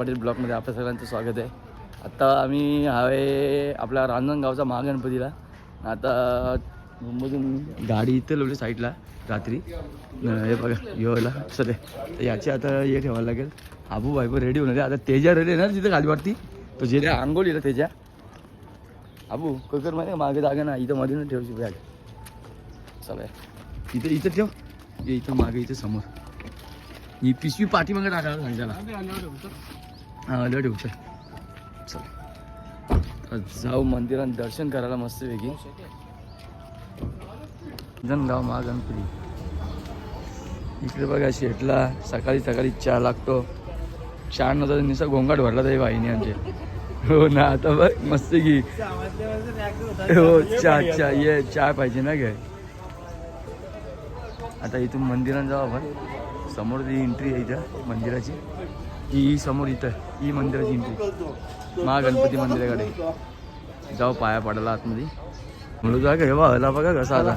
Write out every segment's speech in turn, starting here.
पाटील ब्लॉकमध्ये आपल्या सगळ्यांचं स्वागत आहे. आत्ता आम्ही आहे आपल्या रांजणगावचा महागणपतीला. आता मुंबईतून गाडी इथे लावली साईडला रात्री. हे बघा योला सर तर याची आता हे ठेवायला लागेल. आबू बायबू रेडी होणार आता तेजा रेडी आहे ना तिथे खाली वाटती. तो जे आंघोळीला तेजा. आबू कर माहिती मागे जागा ना इथं मध्ये ना ठेवशी बॅग. चला. इथं इथं ठेव. ये इथं मागे इथं समोर. ही पिशवी पाठीमागे टाकायला सांगितलं आलं ठेवतो चल. जाऊ मंदिरात दर्शन करायला मस्त वेगळी जनगाव महागणपती. इकडे बघा शेटला सकाळी सकाळी चहा लागतो. चहा नव्हता निसा गोंगाट भरला तरी वाहिनी आमचे. हो ना आता बघ मस्त की हो चहा चहा ये चहा पाहिजे ना काय आता इथून मंदिरात जाऊ आपण. समोर ती एंट्री आहे इथं मंदिराची. ही समोर इथं. ही मंदिराची एंट्री महागणपती मंदिराकडे. जाऊ पाया पडला आतमध्ये. म्हणून जा हे हला बघा कसा आता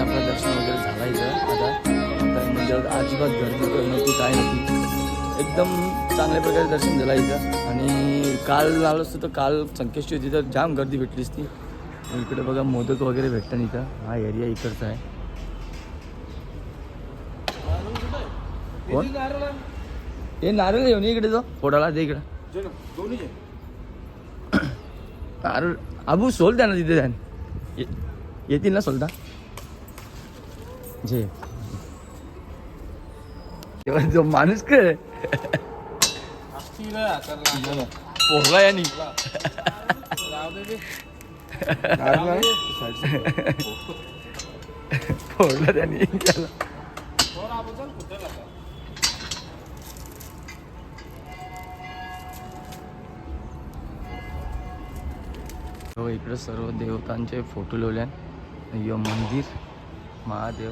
आपलं दर्शन वगैरे झालं इथं. आता अजिबात गर्दी करणं नव्हती काय नव्हती एकदम चांगल्या प्रकारे दर्शन झालं इथं. आणि काल आलो असतो तर काल संकेश्वर होती तर जाम गर्दी भेटली असती. इकडे बघा मोदक वगैरे भेटतात इथं. हा एरिया इकडचा आहे. कोण? हे नारळ घेऊन इकडे जाऊ फोडाला दे इकडं. नारळ. आबू सोल द्या ना तिथे द्या ये- येतील ना सोलता? जे. जो माणूस काय पोरला यांनी फोडला त्यांनी त्याला हो इकडे सर्व देवतांचे फोटो लावले यो मंदिर महादेव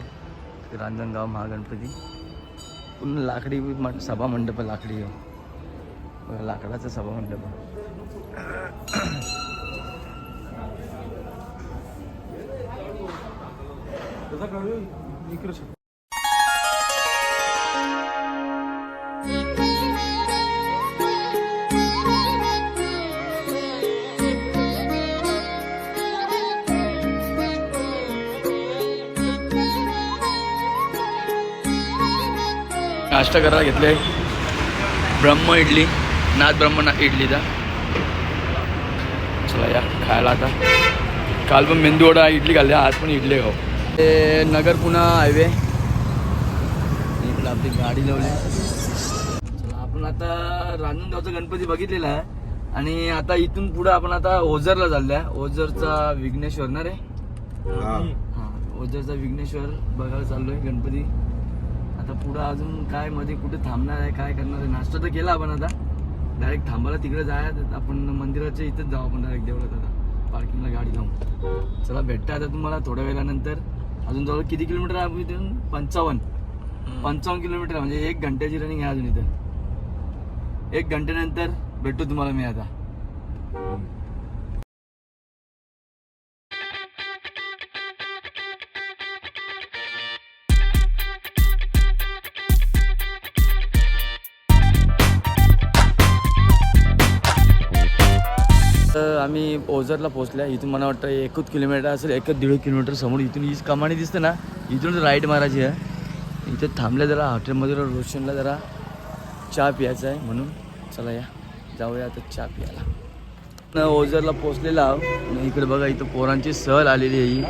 रांजणगाव महागणपती. पूर्ण लाकडी सभा मंडप लाकडी आहे. बघा, लाकडाचा सभा मंडप आहे. नाश्ता करायला घेतले. ब्रह्म इडली नाथ ब्रह्म ना इडलीचा चला या खायला आता. काल पण मेंदू वडा इडली खाल्ली आज पण इडली खाऊ ते नगर पुणा हायवे. इकडे आपली गाडी लावली. चला आपण आता रांजणगावचा गणपती बघितलेला आहे. आणि आता इथून पुढे आपण आता ओझरला चाललोय. ओझरचा विघ्नेश्वर ना रे? हा ओझरचा विघ्नेश्वर बघायला चाललोय गणपती. आता पुढं अजून काय मध्ये कुठे थांबणार आहे काय करणार आहे? नाश्ता तर केला आपण आता. डायरेक्ट थांबायला तिकडे जाया आपण मंदिराच्या इथेच जाऊ आपण डायरेक्ट देवळात आता. पार्किंगला गाडी लावून. चला भेटता आता तुम्हाला थोड्या वेळानंतर. अजून जवळ किती किलोमीटर आहे आपण इथून? पंचावन्न. पंचावन्न किलोमीटर म्हणजे एक घंट्याची रनिंग आहे अजून इथं. एक घंट्यानंतर भेटतो तुम्हाला मी आता. आम्ही ओझरला पोहोचल्या. इथून मला वाटतं एकच किलोमीटर असेल एकच दीड किलोमीटर समोर. इथून हीच कमाणी दिसते ना इथून राईट मारायची आहे. इथे थांबल्या जरा हॉटेलमध्ये रोशनला जरा चहा प्यायचा आहे म्हणून. चला या जाऊया आता चहा प्यायला. ओझरला पोचलेला आणि इकडे बघा इथं पोरांची सहल आलेली आहे ही.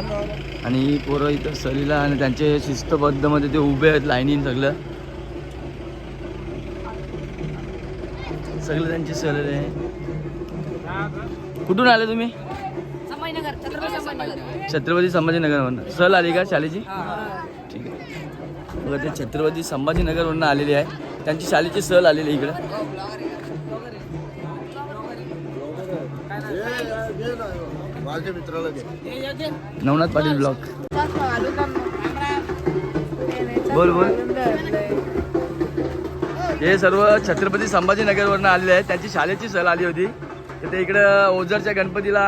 आणि ही पोरं इथं सहलीला आणि त्यांचे शिस्तबद्धमध्ये ते उभे आहेत लाईनीन सगळं. सगळं त्यांची सहल आहे. कुठून आले तुम्ही? छत्रपती संभाजीनगर छत्रपती संभाजीनगरवरून सहल आली का शाळेची ठीक आहे. बघा ते छत्रपती संभाजीनगरवरून आलेली आहे. त्यांची शाळेची सहल आलेली आहे इकडं. नवनाथ पाटील ब्लॉक. बोल बोल. हे सर्व छत्रपती संभाजीनगरवरनं आलेले आहेत. त्यांची शाळेची सहल आली होती. तर ते इकडं ओझरच्या गणपतीला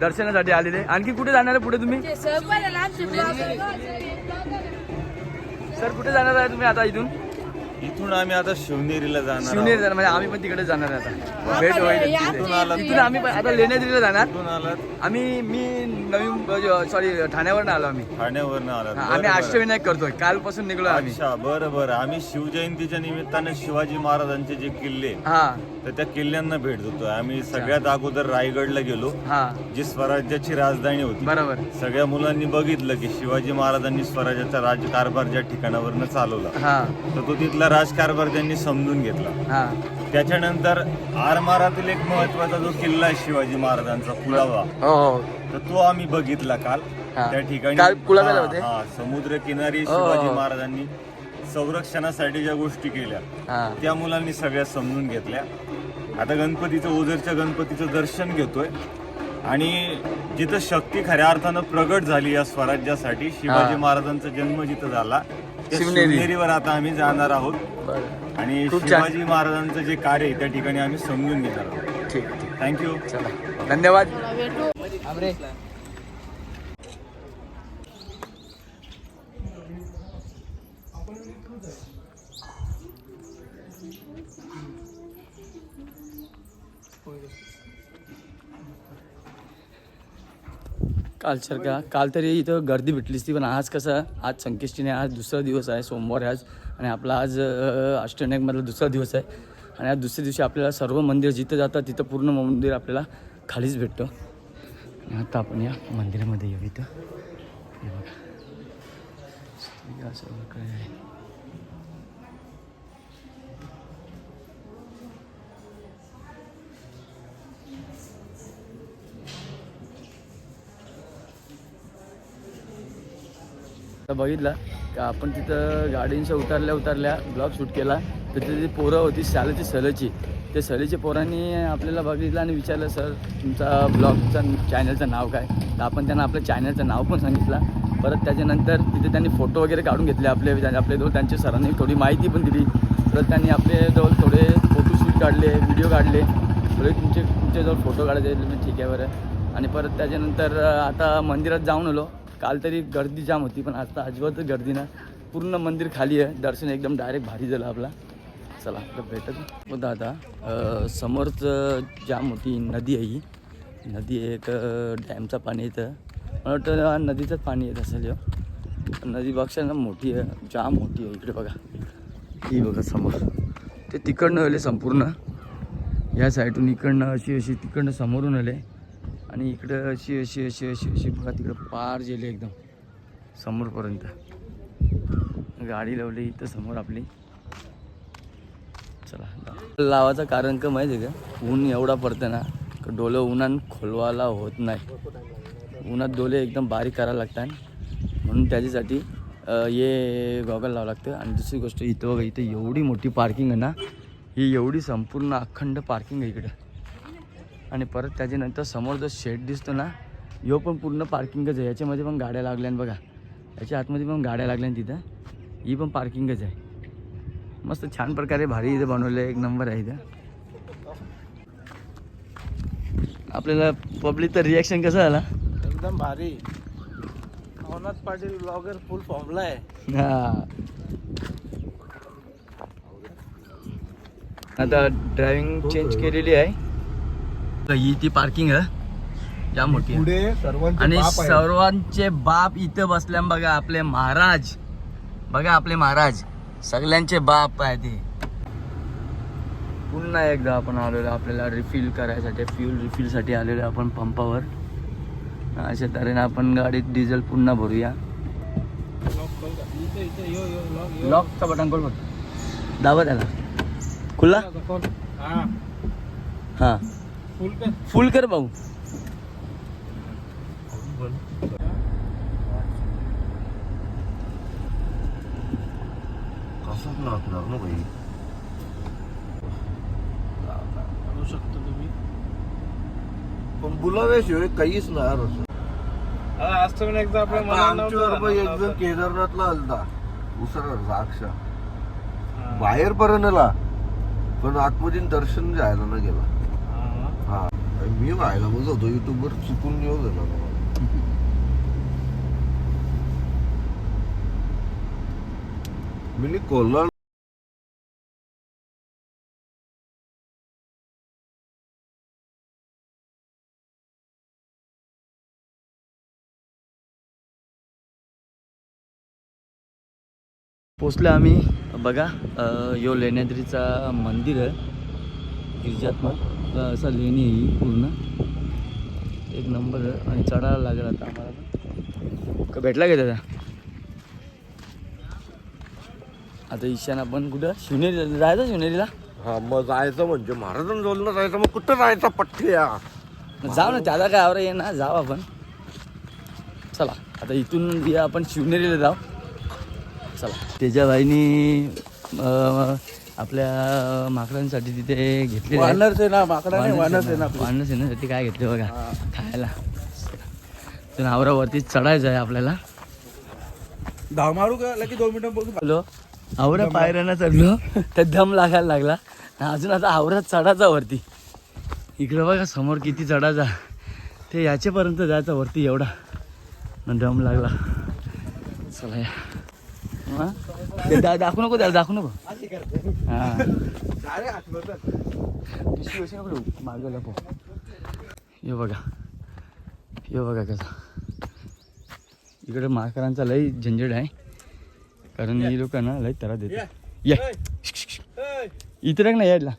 दर्शनासाठी आलेले आणखी कुठे जाणार आहे पुढे तुम्ही? सर कुठे जाणार आहे तुम्ही आता इथून? इथून आम्ही आता शिवनेरीला जाणार शिवनेरी जाणार म्हणजे आम्ही पण तिकडे जाणार आहे आता. भेट होईल. तिथून आम्ही पण आता लेण्याद्रीला जाणार. आम्ही मी नवीन सॉरी ठाण्यावरनं आलो आम्ही. हा, बरं, आम्ही. अष्टविनायक करतोय. कालपासून निघलो आम्ही. अच्छा बरं बरं. आम्ही शिवजयंतीच्या निमित्ताने शिवाजी महाराजांचे जे किल्ले हा. तर त्या किल्ल्यांना भेट देतोय. आम्ही सगळ्यात अगोदर रायगडला गेलो हा. जी स्वराज्याची राजधानी होती. बरोबर. सगळ्या मुलांनी बघितलं की शिवाजी महाराजांनी स्वराज्याचा राजकारभार ज्या ठिकाणावरनं चालवला हा. तर तो तिथला राजकारभार त्यांनी समजून घेतला हा त्याच्यानंतर आरमारातील एक महत्त्वाचा जो किल्ला आहे शिवाजी महाराजांचा कुलाबा हो हो तर तो आम्ही बघितला काल हा. त्या ठिकाणी काल कुलाब्याला होते? हा समुद्र किनारी हो, शिवाजी. महाराजांनी संरक्षणासाठी ज्या गोष्टी केल्या हा त्या मुलांनी सगळ्या समजून घेतल्या आता गणपतीचं ओझरच्या गणपतीचं दर्शन घेतोय आणि जिथं शक्ती खऱ्या अर्थानं प्रगट झाली या स्वराज्यासाठी शिवाजी. महाराजांचा जन्म जिथं झाला शिवनेरी. शिवनेरीवर आता आम्ही जाणार आहोत. बरं. आणि खूप छान. शिवाजी महाराजांचं जे कार्य आहे त्या ठिकाणी आम्ही समजून घेणार आहोत. ठीक थँक्यू चला. धन्यवाद. आमरे. कालच्या का? काल तरी इथं गर्दी भेटलीच ती पण आज कसं आज संकेष्टीने आज दुसरा दिवस आहे सोमवार आज आणि आपला आज अष्टनायकमधला दुसरा दिवस आहे. आणि आज दुसऱ्या दिवशी आपल्याला सर्व मंदिर जिथं जातात तिथं पूर्ण मंदिर आपल्याला खालीच भेटतं. आता आपण या मंदिरामध्ये येऊ इथं. हे बघा. असं आता बघितलं का आपण तिथं गाडींच्या उतरल्या उतरल्या ब्लॉग शूट केला. तर तिथे जी पोरं होती शाळेची सहलीची ते सहलीच्या पोरांनी आपल्याला बघितलं आणि विचारलं सर तुमचा ब्लॉगचा चॅनलचं नाव काय? तर आपण त्यांना आपल्या चॅनलचं नाव पण सांगितलं. परत त्याच्यानंतर तिथे त्यांनी फोटो वगैरे काढून घेतले आपले आपल्याजवळ त्यांच्या सरांनी थोडी माहिती पण दिली. परत त्यांनी आपल्याजवळ थोडे फोटोशूट काढले व्हिडिओ काढले. थोडे तुमचे तुमच्याजवळ फोटो काढायचे मी ठीक आहे बरं. आणि परत त्याच्यानंतर आता मंदिरात जाऊन आलो. काल तरी गर्दी जाम होती पण आता अजिबातच गर्दी ना पूर्ण मंदिर खाली आहे. दर्शन एकदम डायरेक्ट भारी झालं आपला. चला तर भेटत. होतं आता समोरच जाम होती नदी आहे ही. नदी आहे एक डॅमचं पाणी येतं मला वाटतं नदीचंच पाणी येत असेल नदी बघशा ना मोठी आहे. जाम मोठी आहे इकडे बघा. ही बघा समोर. ते तिकडनं आले संपूर्ण. या साईडून इकडनं अशी अशी तिकडनं समोरून आले. आणि इकडं अशी अशी अशी अशी अशी बघा तिकडं पार गेली एकदम. समोरपर्यंत. गाडी लावली इथं समोर आपली. चला लावायचं लावाचं कारण का माहिती आहे का? ऊन एवढा पडतं ना डोलं उन्हान खोलवायला होत नाही. उन्हात डोले एकदम बारीक करायला लागतात. म्हणून त्याच्यासाठी हे गॉगल लावावं लागतं. आणि दुसरी गोष्ट इथं बघा इथं एवढी मोठी पार्किंग आहे ना ही एवढी संपूर्ण अखंड पार्किंग आहे इकडं. आणि परत त्याच्यानंतर समोर जो शेड दिसतो ना ह्यो पण पूर्ण पार्किंगच आहे. याच्यामध्ये पण गाड्या लागल्या बघा. याच्या आतमध्ये पण गाड्या लागल्या तिथं. ही पण पार्किंगच आहे. मस्त छान प्रकारे भारी इथं बनवलं आहे एक नंबर आहे इथं. आपल्याला पब्लिकचं रिॲक्शन कसं झाला? एकदम भारी. नवनाथ पाटील ब्लॉगर फुल फॉर्मला आहे. हा. आता ड्रायव्हिंग चेंज केलेली आहे. तर ही ती पार्किंग आहे. या मोठी आणि. सर्वांचे बाप इथं बसल्या बघा आपले महाराज. बघा आपले महाराज. सगळ्यांचे बाप आहे ते पुन्हा एकदा आपण आलेलो आपल्याला रिफिल करायसाठी फ्यूल रिफिलसाठी आलेलो आपण पंपावर अशा तऱ्हेने आपण गाडीत डिझेल पुन्हा भरूया. लॉकचा बटन खोल बघ दाबा त्याला. खुल्ला हा. फुल कर भाऊ. कसंच लागणार ना भाई आणू शकतो तुम्ही. पण बुलाव्याशिवाय काहीच नाही रसं. आता आमच्यावर पण एक जण केदारनाथला आलता. उसरा द्राक्षा. बाहेर पर्यंतला पण आतमध्ये दर्शन जायला ना गेला. मी व्हायला बघत होतो युट्यूबवर चुकून येऊ झाला मी कोल्हाड पोचलो आम्ही. बघा यो लेण्याद्रीचा मंदिर आहे. गिरिजात्मक अ, असा लेणी आहे पूर्ण. एक नंबर आणि चढायला लागेल आता आम्हाला का भेटला का दादा? आता ईशान आपण कुठं? शिवनेरी जायचं शिवनेरीला? हा मग जायचं म्हणजे महाराजांजवळ जायचं मग कुठं जायचा पठ्ठ्या जाऊ ना त्याला काय आवरा ये ना जाऊ आपण. चला आता इथून या आपण शिवनेरीला जाऊ. चला. त्याच्या बाईनी अं, आपल्या माकडांसाठी तिथे घेतले वानर सेना माकडा नाही वानर सेना आपली. वानर सेनेसाठी काय घेतले बघा खायला. तर आवरावरती चढायचं आहे आपल्याला. धाव मारू का? लगे दोन मिनिटं बघू. चलो आवरा पायऱ्यानं चढलो तर दम लागायला लागला. आणि अजून आता आवरात चढायचा वरती. इकडं बघा समोर किती चढायचा. ते याच्यापर्यंत जायचा वरती एवढा. दम लागला. चला या. हा? ते दा दाखवू नको त्याला दाखवू नको. हा. पिशवी नको ठेवू, मागं लपव. यो बघा. यो बघा कसा. इकडे माकरांचा लई झंझट आहे. कारण ही लोक ना लई त्रास देते ये. इथे राख ना यायला.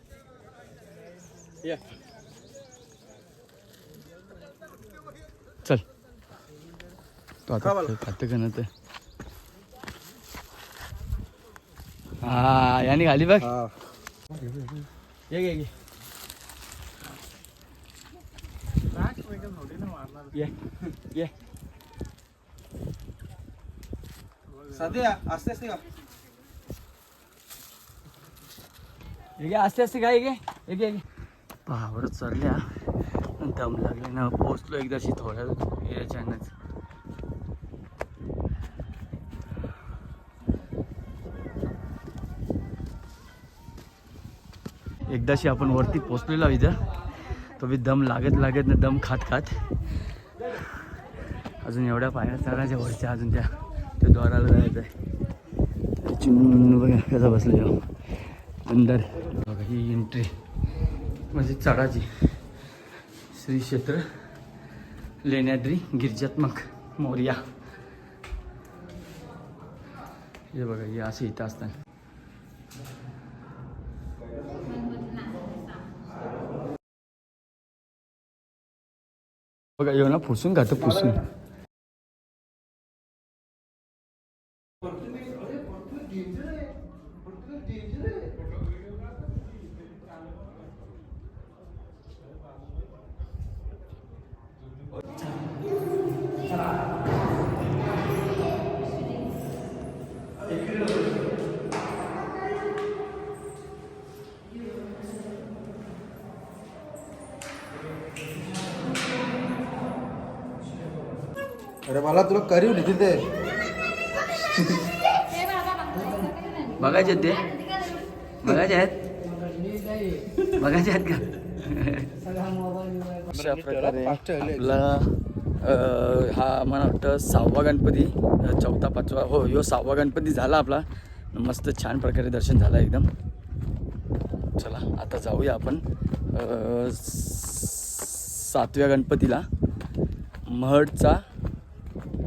चल. तो आता खातं का ना ते हा याने खाली बघ. ये ये ये. ये ये. सध्या असते असते का? एक असते असते काय एक एक एक पावरच चढल्या दम लागले ना पोचलो एकदाशी थोड्या याच्यानंच एकदाशी आपण वरती पोचलेलो इथं. तो बी दम लागत लागत ना दम खात खात. अजून एवढ्या पायऱ्या चढायच्या वरच्या अजून त्या त्या द्वाराला जायचं आहे. चिमून बघा कसा बसलेला अंदर. बघा ही एंट्री म्हणजे चढाची. श्री क्षेत्र. लेण्याद्री गिरिजात्मक मोर्या. हे बघा हे असे इथं असतात बघा येऊ ना पुसून खातं पुसून अरे मला तुला करीव लिहितील ते बघायचे आहेत ते? बघायचे आहेत? बघायचे आहेत का? अशा प्रकारे आपला हा मला वाटतं सहावा गणपती चौथा पाचवा हो यो सहावा गणपती झाला आपला. मस्त छान प्रकारे दर्शन झालं एकदम. चला आता जाऊया आपण सातव्या गणपतीला. महडचा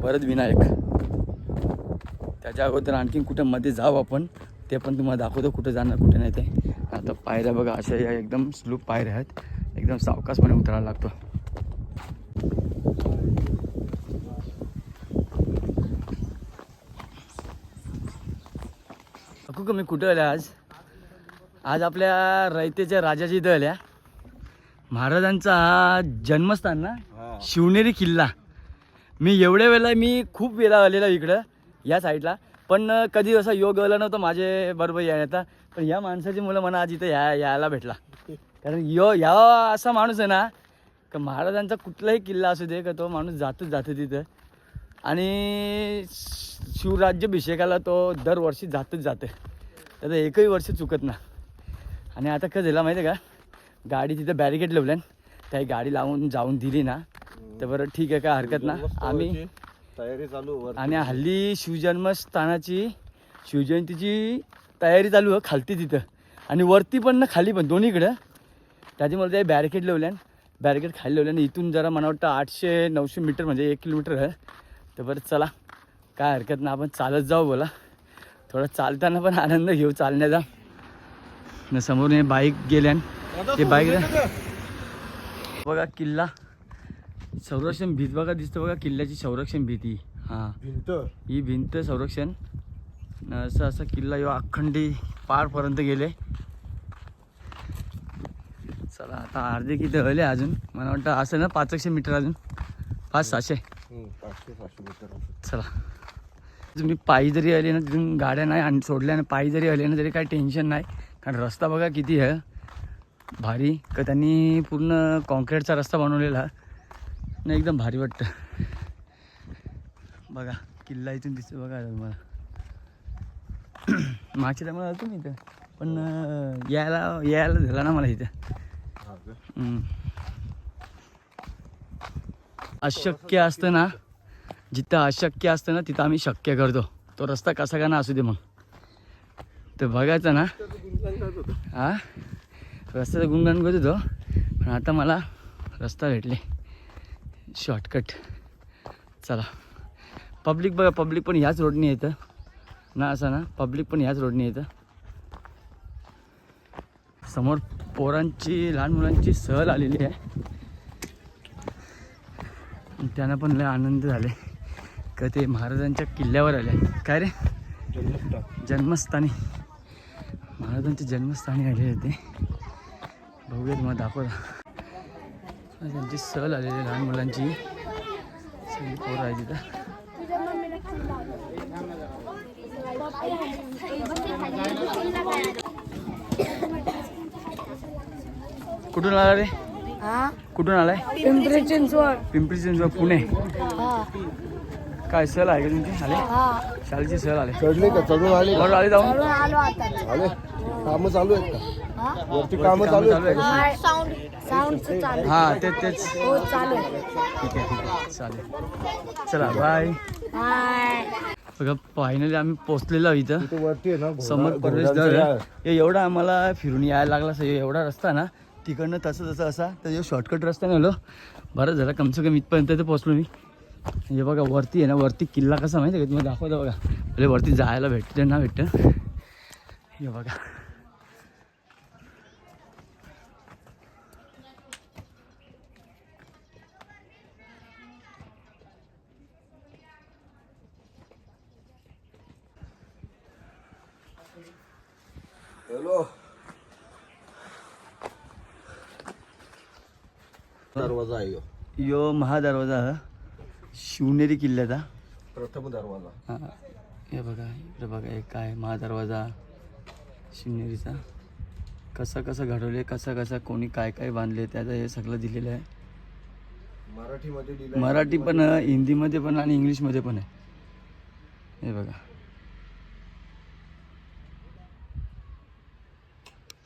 वरद विनायक. त्याच्या अगोदर आणखीन कुठं मध्ये जाऊ आपण ते पण तुम्हाला दाखवतो कुठं जाणार कुठे नाही ते. आता पायऱ्या बघा अशा या एकदम स्लूप पायऱ्या आहेत. एकदम सावकाशपणे उतरायला लागतो. अकू का मी कुठं आल्या आज? आज आपल्या रयतेच्या राजाची इथं आल्या. महाराजांचा हा जन्मस्थान ना? शिवनेरी किल्ला. मी एवढ्या वेळेला मी खूप वेळा आलेला इकडं या साईडला. पण कधी असा योग आला नव्हता माझे बरोबर येण्याचा. पण या माणसाची मुलं मला आज इथं या यायला भेटला. कारण यो या असा माणूस आहे ना का महाराजांचा कुठलाही किल्ला असू दे का तो माणूस जातच जातो तिथं. आणि शिवराज्याभिषेकाला तो दरवर्षी जातच जाते. त्याचं एकही वर्ष चुकत ना. आणि आता कसं झालं माहिती आहे का? गाडी तिथं बॅरिकेड लावल्यान त्या गाडी लावून जाऊन दिली ना तर बरं ठीक आहे काय हरकत ना आम्ही तयारी चालू आणि हल्ली शिवजन्मस्थानाची शिवजयंतीची तयारी चालू आहे खालती तिथं. आणि वरती पण ना खाली पण दोन्हीकडं. त्याच्यामुळे ते बॅरिकेड लावल्यान बॅरिकेड खाली लावल्यान इथून जरा मला वाटतं आठशे नऊशे मीटर म्हणजे एक किलोमीटर आहे. तर बरं चला. काय हरकत ना आपण चालत जाऊ बोला. थोडं चालताना पण आनंद घेऊ चालण्याचा. न समोरून हे बाईक गेल्यान. ते बाईक बघा किल्ला. संरक्षण भीत बघा दिसतं बघा किल्ल्याची संरक्षण भीती हां. भिंत. ही भिंत संरक्षण. असं असा किल्ला ह्यो अखंडी पारपर्यंत गेले. चला आता अर्धे किती हले अजून. मला वाटतं असं ना पाच एकशे मीटर अजून. पाच सहाशे. पाचशे सहाशे मीटर चला. तुम्ही पायी जरी आले ना तिथून गाड्या नाही आणि सोडल्या ना पायी जरी आले ना तरी काही टेन्शन नाही. कारण रस्ता बघा किती आहे. भारी. का त्यांनी पूर्ण कॉन्क्रीटचा रस्ता बनवलेला. ना एकदम भारी वाटतं. बघा किल्ला इथून दिसतो बघा तुम्हाला. मागच्या टायमाला आलो मी इथं पण अं, यायला यायला झाला ना मला इथं. अशक्य असतं ना जिथं अशक्य असतं ना तिथं आम्ही शक्य करतो. तो रस्ता कसा का ना असू दे मग. तर बघायचा ना. हा? रस्त्याचं गुणगान करत होतो पण आता मला रस्ता भेटले. शॉर्टकट. चला. पब्लिक बघा पब्लिक पण ह्याच रोडने येतं. ना असं ना पब्लिक पण ह्याच रोडने येतं. समोर पोरांची लहान मुलांची सहल आलेली आहे. त्यांना पण लय आनंद झाले का ते महाराजांच्या किल्ल्यावर आले. काय रे? जन्मस्थानी. महाराजांच्या जन्मस्थानी आले होते बघूया तुम्हाला दाखवला त्यांची सहल आलेली लहान मुलांची. सगळी पोरं आहे तिथं कुठून आला रे? कुठून आलाय? पिंपरी चिंचवड. पिंपरी चिंचवड पुणे. हा. काय सहल आहे का तुमची? आले? हा. शाळेची सहल आले. चढले का? चढून आले का? बरोबर आले जाऊन? चढून आलो आता. आले. कामं चालू आहेत का? हा? वरती कामं चालू आहेत का? हा साऊंड साऊंडचं चालू हा ते तेच. हो चालू आहे. ठीक आहे ठीक आहे. चालेल. चला बाय हाय बघा फायनली आम्ही पोहोचलेलो आहोत इथं तिथे वरती आहे ना घोडा- समोर प्रवेशद्वार. आहे. हे एवढा आम्हाला फिरून यायला लागला असं एवढा रस्ता ना तिकडनं तसं तसं असा तर हे शॉर्टकट रस्त्याने आलो. बरं झालं कमसे कम इथपर्यंत तर पोहोचलो मी. हे बघा वरती आहे ना वरती किल्ला कसा माहिती आहे का? तुम्हाला दाखवतो बघा. भले वरती जायला भेटतं ना भेटतं. हे बघा. हॅलो. दरवाजा आहे. यो महादरवाजा हा. शिवनेरी किल्ल्याचा प्रथम दरवाजा. हा. हे बघा इकडे बघा एक काय महादरवाजा शिवनेरीचा. कसा कसा घडवले कसा कसा कोणी काय काय बांधले त्याचं हे सगळं दिलेलं आहे. मराठीमध्ये. मराठी पण हिंदीमध्ये पण आणि इंग्लिशमध्ये पण आहे. हे बघा.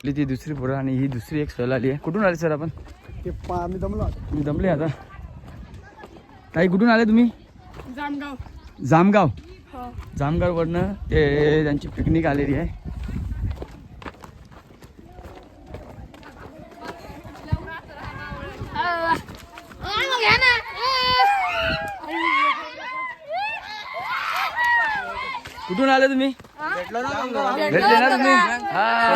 ती दुसरी पोरं आणि ही दुसरी एक सहल आली आहे. कुठून आले सर आपण? तुम्ही दमले आता. ताई कुठून आले तुम्ही? जामगाव. जामगाव? जामगाववरनं ते त्यांची पिकनिक आलेली आहे. कुठून आले तुम्ही? भेटले ना तुम्ही? हा.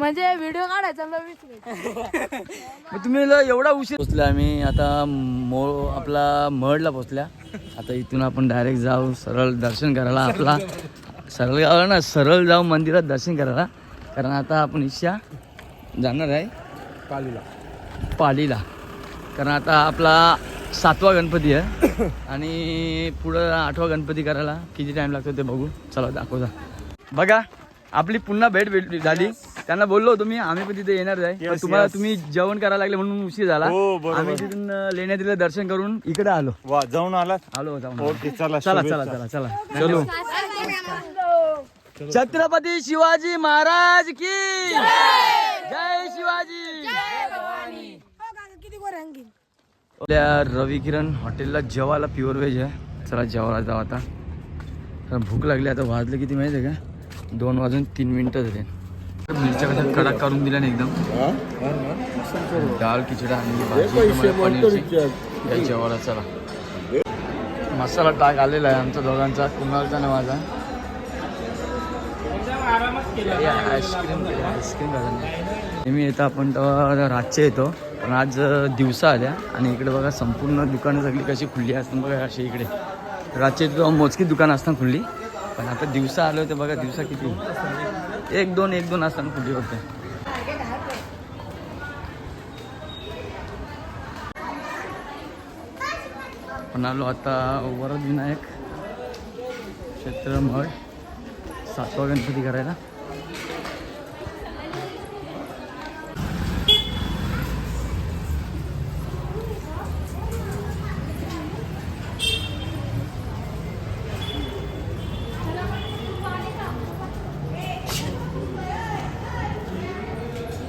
म्हणजे व्हिडिओ काढायचा मग तुम्ही ल- एवढा उशीर पोचला आम्ही. आता मो आपला मडला पोचल्या. आता इथून आपण डायरेक्ट जाऊ सरळ दर्शन करायला आपला सरळ गाव ना सरळ जाऊ मंदिरात दर्शन करायला. कारण आता आपण इच्छा जाणार आहे. पालीला. पालीला. कारण आता आपला सातवा गणपती आहे. आणि पुढं आठवा गणपती करायला किती टाइम लागतो ते बघू. चला दाखवता. बघा आपली पुन्हा भेट भेट झाली. त्यांना बोललो होतो मी आम्ही पण तिथे येणार आहे. Yes, तुम्हाला yes. तुम्ही जेवण करायला लागले म्हणून उशीर झाला. हो, बरोबर. आम्ही तिथून अं, लेण्याद्रीला दर्शन करून इकडे आलो. वा जाऊन आलात? आलो जाऊन ओके चला चला चला. चला चला. चलो. छत्रपती शिवाजी महाराज की जय शिवाजी. आपल्या रवी किरण हॉटेलला जेवायला प्युअर व्हेज आहे. चला जेवायला जाऊ आता. भूक लागली आता वाजले किती माहिती आहे का? दोन वाजून तीन मिनिटं झाले. मिरच्या कशा कडक करून दिल्या ना एकदम. डाळ खिचडा आणि भाजी पनीरची. चला. मसाला टाक आलेला आहे आमचा दोघांचा कुणालचा ना माझा. आईस्क्रीम आईस्क्रीम नेहमी येतं आपण तेव्हा रातचे येतो पण आज दिवसा आल्या आणि इकडे बघा संपूर्ण दुकानं सगळी कशी खुल्ली असतात बघा अशी इकडे. रातचे मोजकी दुकानं असतात खुल्ली पण आता दिवसा आलो तर बघा दिवसा किती? एक दोन एक दोन असताना कुठे होते. पण आलो आता वरद विनायक क्षेत्रमळ सातवा गणपती करायला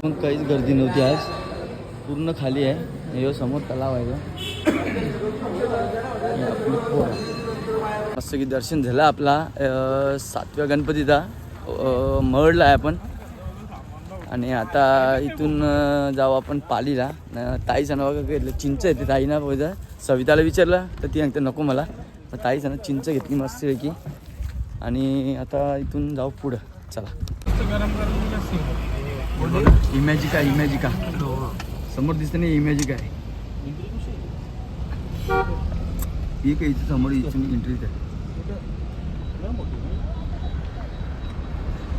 मग काहीच गर्दी नव्हती आज. पूर्ण खाली आहे. यो हो, समोर तलाव आहे मस्त की दर्शन झालं आपला सातव्या गणपतीचा. मळला आहे आपण. आणि आता इथून जाऊ आपण पालीला. ताई ताईचं नाव घेतलं चिंच येते ताईना. बघा सविताला विचारलं तर ती सांगते नको मला. मग ताई ना चिंच घेतली मस्तपैकी. आणि आता इथून जाऊ पुढं. चला. इमॅजिका इमॅजिका. समोर दिसते नाही इमॅजिका आहे. ही काही इथे समोर इथून एंट्री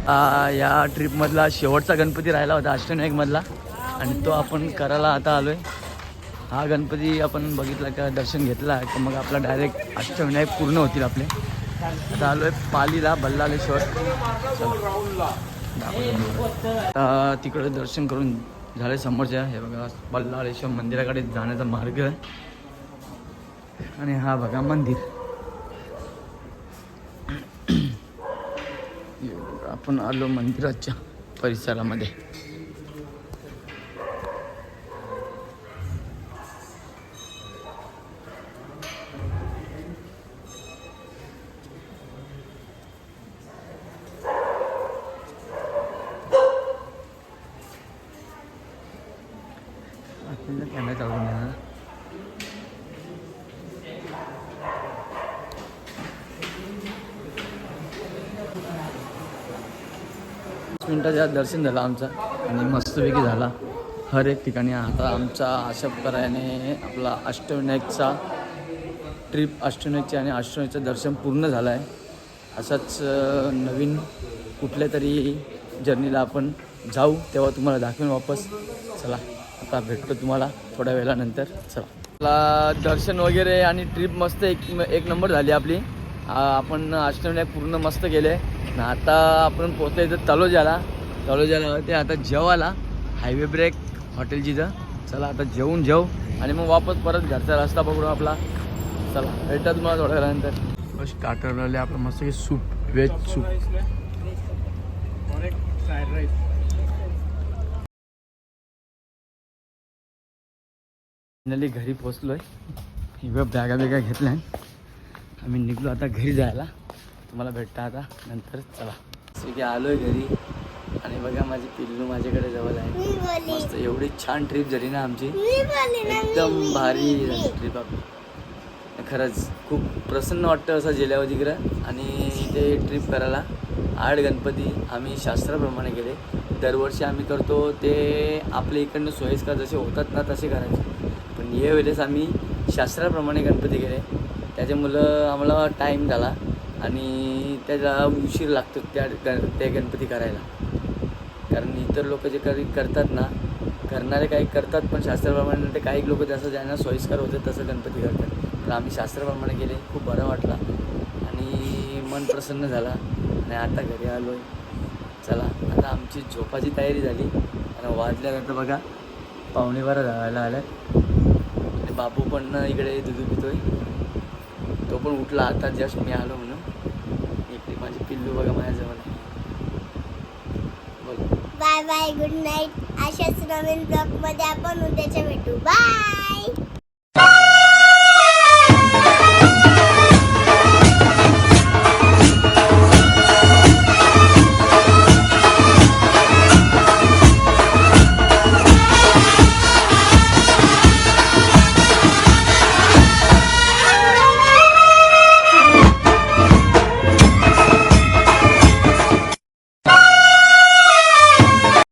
आहे या ट्रिपमधला शेवटचा गणपती राहिला होता अष्टनायकमधला आणि तो आपण करायला आता आलो आहे हा गणपती आपण बघितला का दर्शन घेतला तर मग आपला डायरेक्ट अष्टविनायक पूर्ण होतील आपले. आता आलो आहे पालीला बल्लालेश्वर चला. आता तिकडे दर्शन करून झाले समोरच्या हे बघा बल्लाळेश्वर मंदिराकडे जाण्याचा मार्ग. आहे आणि हा बघा मंदिर. आपण आलो मंदिराच्या परिसरामध्ये आपल्याला कॅमेरा चालवून द्या ना. पाच मिनिटाच्या आत दर्शन झालं आमचं आणि मस्तपैकी झाला. हर एक ठिकाणी आता आमचा अशा आपला अष्टविनायकचा ट्रिप अष्टविनायकची आणि अष्टविनायकचं दर्शन पूर्ण झालं आहे असाच नवीन कुठल्या तरी जर्नीला आपण जाऊ तेव्हा तुम्हाला दाखवेन वापस. चला आता भेटतो तुम्हाला थोड्या वेळानंतर. चला. आपला दर्शन वगैरे आणि ट्रिप मस्त एक एक नंबर झाली आपली. आपण अष्टविनायक पूर्ण मस्त गेले आणि आता आपण पोचलं इथं तलोजाला तलोजाला ते आता जेवायला. हायवे ब्रेक हॉटेल जिथं. चला आता जेवून जेव आणि मग वापस परत घरचा रस्ता पकडू आपला. चला भेटतात तुम्हाला थोड्या वेळानंतर स्टार्टर आले आपलं मस्त soup veg soup fried rice finally घरी पोचलोय हिव्या बॅगा बिगा घेतल्या आम्ही निघलो आता घरी जायला. तुम्हाला भेटता आता नंतर. चला. की आलोय घरी. आणि बघा माझी पिल्लू माझ्याकडे जवळ आहे. मस्त एवढी छान ट्रिप झाली ना आमची. एकदम भारी झाली ट्रिप आपली. खरंच खूप प्रसन्न वाटतं असं जिल्ह्यावर तिकडं. आणि इथे ट्रिप करायला आठ गणपती आम्ही शास्त्राप्रमाणे केले. दरवर्षी आम्ही करतो ते आपल्या इकडनं सोयीस्कर जसे होतात ना तसे करायचे. पण यावेळेस आम्ही शास्त्राप्रमाणे गणपती केले. त्याच्यामुळं आम्हाला टाईम झाला आणि त्याला उशीर लागतो त्या गण ते गणपती करायला. कारण इतर लोक जे काही करतात ना करणारे काही करतात पण शास्त्राप्रमाणे ते काही लोक जसं ज्यांना सोयीस्कर होते तसं गणपती करतात. तर आम्ही शास्त्राप्रमाणे गेले खूप बरं वाटला. आणि मन प्रसन्न झाला. आणि आता घरी आलो आहे चला आता आमची झोपाची तयारी झाली. आणि वाजल्यानंतर बघा. पावणे बारा जायला आल्या आणि बापू पण इकडे दूध पितोय. तो पण उठला. आता जस्ट मी आलो म्हणून. इकडे माझी पिल्लू बघा माझ्याजवळ. आहे बाय बाय गुड नाईट अशाच नवीन ब्लॉगमध्ये आपण उद्याच्या भेटू. बाय